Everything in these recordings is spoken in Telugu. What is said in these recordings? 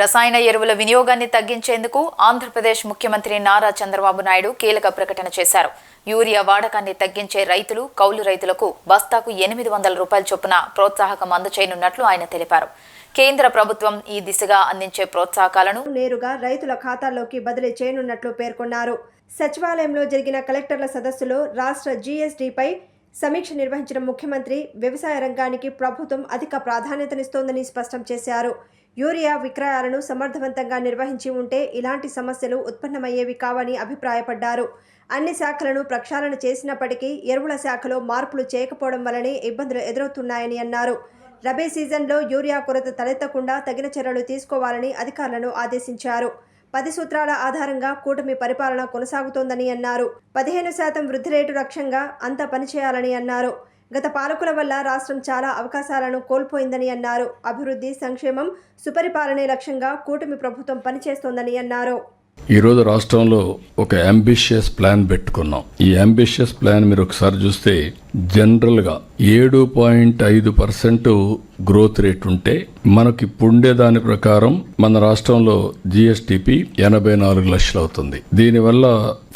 రసాయన ఎరువుల వినియోగాన్ని తగ్గించేందుకు ఆంధ్రప్రదేశ్ ముఖ్యమంత్రి నారా చంద్రబాబు నాయుడు కీలక ప్రకటన చేశారు. యూరియా వాడకాన్ని తగ్గించే రైతులు కౌలు రైతులకు బస్తాకు ఎనిమిది వందల రూపాయల చొప్పున ప్రోత్సాహకం అందచేయనున్నట్లు ఆయన తెలిపారు. కేంద్ర ప్రభుత్వం ఈ దిశగా అందించే ప్రోత్సాహకాలను నేరుగా రైతుల ఖాతాల్లోకి బదిలీ చేయనున్నట్లు పేర్కొన్నారు. సచివాలయంలో జరిగిన కలెక్టర్ల సదస్సులో రాష్ట్ర జీఎస్డీపై సమీక్ష నిర్వహించిన ముఖ్యమంత్రి వ్యవసాయ రంగానికి ప్రభుత్వం అధిక ప్రాధాన్యతనిస్తోందని స్పష్టం చేశారు. యూరియా విక్రయాలను సమర్థవంతంగా నిర్వహించి ఉంటే ఇలాంటి సమస్యలు ఉత్పన్నమయ్యేవి కావని అభిప్రాయపడ్డారు. అన్ని శాఖలను ప్రక్షాళన చేసినప్పటికీ ఎరువుల శాఖలో మార్పులు చేయకపోవడం వల్లనే ఇబ్బందులు ఎదురవుతున్నాయని అన్నారు. రబీ సీజన్లో యూరియా కొరత తలెత్తకుండా తగిన చర్యలు తీసుకోవాలని అధికారులను ఆదేశించారు. పది సూత్రాల ఆధారంగా కూటమి పరిపాలన కొనసాగుతోందని అన్నారు. పదిహేను శాతం వృద్ధి రేటు లక్ష్యంగా అంతా పనిచేయాలని అన్నారు. గత పాలకుల వల్ల రాష్ట్రం చాలా అవకాశాలను కోల్పోయిందని అన్నారు. అభివృద్ధి సంక్షేమం సుపరిపాలనే లక్ష్యంగా కూటమి ప్రభుత్వం పనిచేస్తోందని అన్నారు. ఈరోజు రాష్ట్రంలో ఒక అంబిషియస్ ప్లాన్ పెట్టుకున్నాం. ఈ అంబిషియస్ ప్లాన్ మీరు ఒకసారి చూస్తే జనరల్గా ఏడు పాయింట్ ఐదు పర్సెంట్ గ్రోత్ రేట్ ఉంటే మనకి ఇప్పుడుండే దాని ప్రకారం మన రాష్ట్రంలో జిఎస్టిపి ఎనభై నాలుగు లక్షలు అవుతుంది దీనివల్ల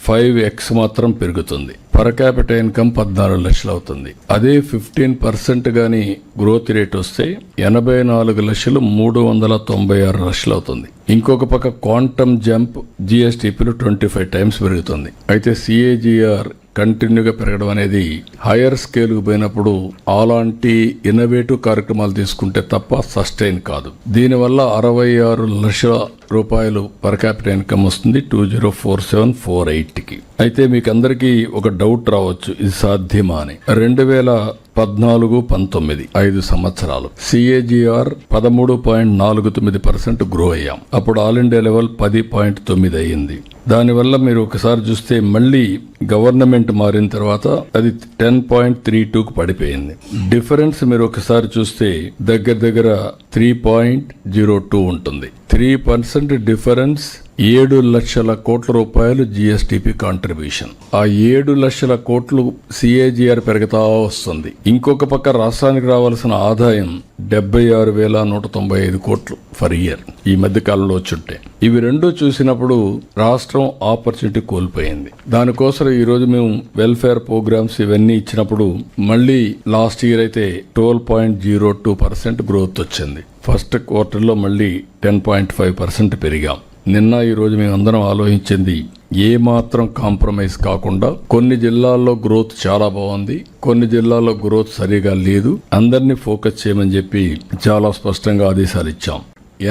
ఫైవ్ ఎక్స్ మాత్రం పెరుగుతుంది. పర్ క్యాపిట ఇన్కమ్ పద్నాలుగు లక్షలు అవుతుంది. అదే ఫిఫ్టీన్ పర్సెంట్ కానీ గ్రోత్ రేట్ వస్తే ఎనభై నాలుగు లక్షలు మూడు వందల తొంభై ఆరు లక్షలు అవుతుంది. ఇంకొక పక్క క్వాంటమ్ జంప్ జిఎస్టీపీలు ట్వంటీ ఫైవ్ టైమ్స్ పెరుగుతుంది. అయితే సిఏజిఆర్ కంటిన్యూగా పెరగడం అనేది హైయర్ స్కేల్కి పోయినప్పుడు అలాంటి ఇన్నోవేటివ్ కార్యక్రమాలు తీసుకుంటే తప్ప సస్టైన్ కాదు. దీనివల్ల అరవై ఆరు లక్షల రూపాయలు పర్ క్యాపిటల్ ఇన్కమ్ వస్తుంది two zero four seven four ఎయిట్కి. అయితే మీకు అందరికీ ఒక డౌట్ రావచ్చు ఇది సాధ్యమా అని. రెండు వేల పద్నాలుగు పంతొమ్మిది ఐదు సంవత్సరాలు. సిఏజిఆర్ పదమూడు పాయింట్ నాలుగు తొమ్మిది పర్సెంట్ గ్రో అయ్యాం. అప్పుడు ఆల్ ఇండియా లెవెల్ పది పాయింట్ తొమ్మిది అయ్యింది. దానివల్ల మీరు ఒకసారి చూస్తే మళ్ళీ గవర్నమెంట్ మారిన తర్వాత అది టెన్ పాయింట్ త్రీ టూకు పడిపోయింది. డిఫరెన్స్ మీరు ఒకసారి చూస్తే దగ్గర దగ్గర త్రీ పాయింట్ జీరో టూ ఉంటుంది. త్రీ పర్సెంట్ డిఫరెన్స్ ఏడు లక్షల కోట్ల రూపాయలు జిఎస్టిపి కాంట్రిబ్యూషన్ ఆ ఏడు లక్షల కోట్లు సిఏజిఆర్ పెరుగుతా వస్తుంది. ఇంకొక పక్క రాష్ట్రానికి రావాల్సిన ఆదాయం డెబ్బై ఆరు వేల నూట తొంభై ఐదు కోట్లు ఫర్ ఇయర్ ఈ మధ్య కాలంలో వచ్చుంటే ఇవి రెండు చూసినప్పుడు రాష్ట్రం ఆపర్చునిటీ కోల్పోయింది. దానికోసం ఈరోజు మేము వెల్ఫేర్ ప్రోగ్రామ్స్ ఇవన్నీ ఇచ్చినప్పుడు మళ్ళీ లాస్ట్ ఇయర్ అయితే twelve point zero two percent growth వచ్చింది. ఫస్ట్ క్వార్టర్లో మళ్ళీ టెన్ పాయింట్ ఫైవ్ పర్సెంట్ పెరిగాం. నిన్న ఈ రోజు మేము అందరం ఆలోచించింది ఏ మాత్రం కాంప్రమైజ్ కాకుండా కొన్ని జిల్లాల్లో గ్రోత్ చాలా బాగుంది కొన్ని జిల్లాల్లో గ్రోత్ సరిగా లేదు అందరినీ ఫోకస్ చేయమని చెప్పి చాలా స్పష్టంగా ఆదేశాలు ఇచ్చాం.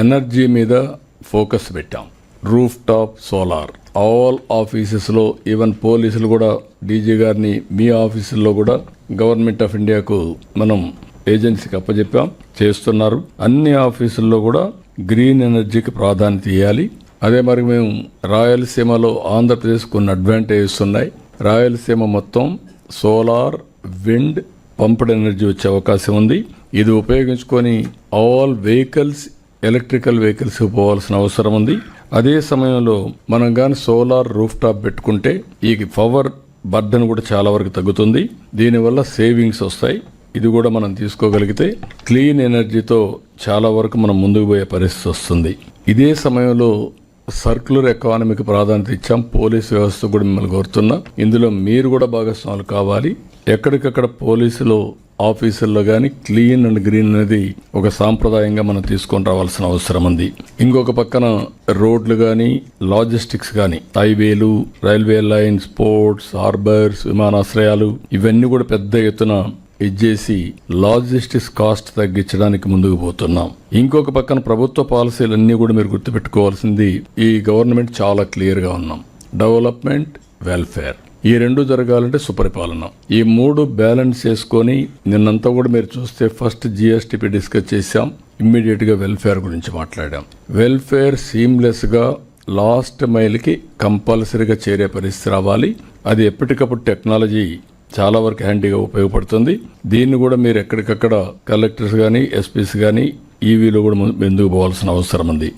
ఎనర్జీ మీద ఫోకస్ పెట్టాం. Rooftop solar. ఆల్ ఆఫీసెస్లో ఈవెన్ పోలీసులు కూడా డీజీ గారిని మీ ఆఫీసుల్లో కూడా గవర్నమెంట్ ఆఫ్ ఇండియాకు మనం ఏజెన్సీకి అప్పచెప్పాం చేస్తున్నారు. అన్ని ఆఫీసుల్లో కూడా గ్రీన్ ఎనర్జీకి ప్రాధాన్యత ఇవ్వాలి. అదే మరి మేము రాయలసీమలో ఆంధ్రప్రదేశ్కు కొన్ని అడ్వాంటేజెస్ ఉన్నాయి. రాయలసీమ మొత్తం సోలార్ విండ్ పంప్డ్ ఎనర్జీ వచ్చే అవకాశం ఉంది. ఇది ఉపయోగించుకొని ఆల్ వెహికల్స్ ఎలక్ట్రికల్ వెహికల్స్ పోవాల్సిన అవసరం ఉంది. అదే సమయంలో మనం కానీ సోలార్ రూఫ్ టాప్ పెట్టుకుంటే ఈ పవర్ బర్డన్ కూడా చాలా వరకు తగ్గుతుంది. దీనివల్ల సేవింగ్స్ వస్తాయి. ఇది కూడా మనం తీసుకోగలిగితే క్లీన్ ఎనర్జీతో చాలా వరకు మనం ముందుకు పోయే పరిస్థితి వస్తుంది. ఇదే సమయంలో సర్క్యులర్ ఎకానమీకి ప్రాధాన్యత ఇచ్చాం. పోలీస్ వ్యవస్థ కూడా మిమ్మల్ని కోరుతున్నా. ఇందులో మీరు కూడా భాగస్వాములు కావాలి. ఎక్కడికక్కడ పోలీసులు ఆఫీసుల్లో కానీ క్లీన్ అండ్ గ్రీన్ అనేది ఒక సాంప్రదాయంగా మనం తీసుకొని రావాల్సిన అవసరం ఉంది. ఇంకొక పక్కన రోడ్లు కానీ లాజిస్టిక్స్ కానీ హైవేలు రైల్వే లైన్స్ పోర్ట్స్ హార్బర్స్ విమానాశ్రయాలు ఇవన్నీ కూడా పెద్ద ఎత్తున ఇచ్చేసి లాజిస్టిక్స్ కాస్ట్ తగ్గించడానికి ముందుకు పోతున్నాం. ఇంకొక పక్కన ప్రభుత్వ పాలసీలన్నీ కూడా మీరు గుర్తుపెట్టుకోవాల్సింది ఈ గవర్నమెంట్ చాలా క్లియర్గా ఉన్నాం. Development welfare. ఈ రెండు జరగాలంటే సుపరిపాలన. ఈ మూడు బ్యాలెన్స్ చేసుకొని నిన్నంతా కూడా మీరు చూస్తే ఫస్ట్ జిఎస్టిపి డిస్కస్ చేశాం. ఇమ్మీడియట్గా వెల్ఫేర్ గురించి మాట్లాడాం. వెల్ఫేర్ సీమ్లెస్గా లాస్ట్ మైల్కి కంపల్సరీగా చేరే పరిస్థితి రావాలి. అది ఎప్పటికప్పుడు టెక్నాలజీ చాలా వరకు హ్యాండీగా ఉపయోగపడుతుంది. దీన్ని కూడా మీరు ఎక్కడికక్కడ కలెక్టర్స్ కానీ ఎస్పీస్ కానీ ఈవీలో కూడా ముందుకు పోవాల్సిన అవసరం ఉంది.